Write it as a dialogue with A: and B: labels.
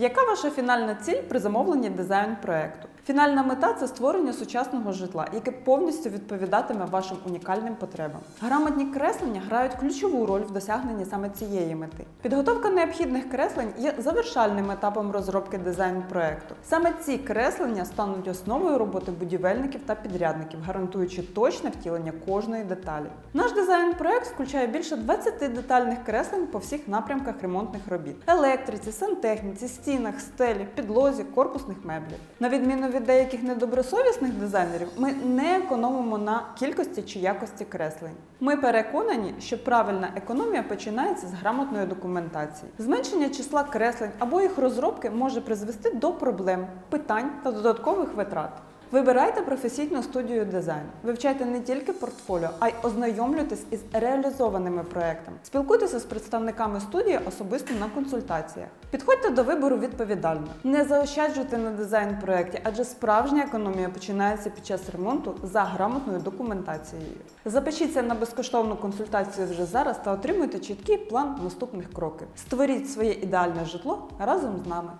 A: Яка ваша фінальна ціль при замовленні дизайн проекту? Фінальна мета це створення сучасного житла, яке повністю відповідатиме вашим унікальним потребам. Грамотні креслення грають ключову роль в досягненні саме цієї мети. Підготовка необхідних креслень є завершальним етапом розробки дизайн проекту. Саме ці креслення стануть основою роботи будівельників та підрядників, гарантуючи точне втілення кожної деталі. Наш дизайн проект включає більше 20 детальних креслень по всіх напрямках ремонтних робіт: електриці, сантехніці, стінах, стелі, підлозі, корпусних меблів. На відміну від деяких недобросовісних дизайнерів, ми не економимо на кількості чи якості креслень. Ми переконані, що правильна економія починається з грамотної документації. Зменшення числа креслень або їх розробки може призвести до проблем, питань та додаткових витрат. Вибирайте професійну студію дизайну. Вивчайте не тільки портфоліо, а й ознайомлюйтесь із реалізованими проектами. Спілкуйтеся з представниками студії особисто на консультаціях. Підходьте до вибору відповідально. Не заощаджуйте на дизайн проєкті, адже справжня економія починається під час ремонту за грамотною документацією. Запишіться на безкоштовну консультацію вже зараз та отримуйте чіткий план наступних кроків. Створіть своє ідеальне житло разом з нами.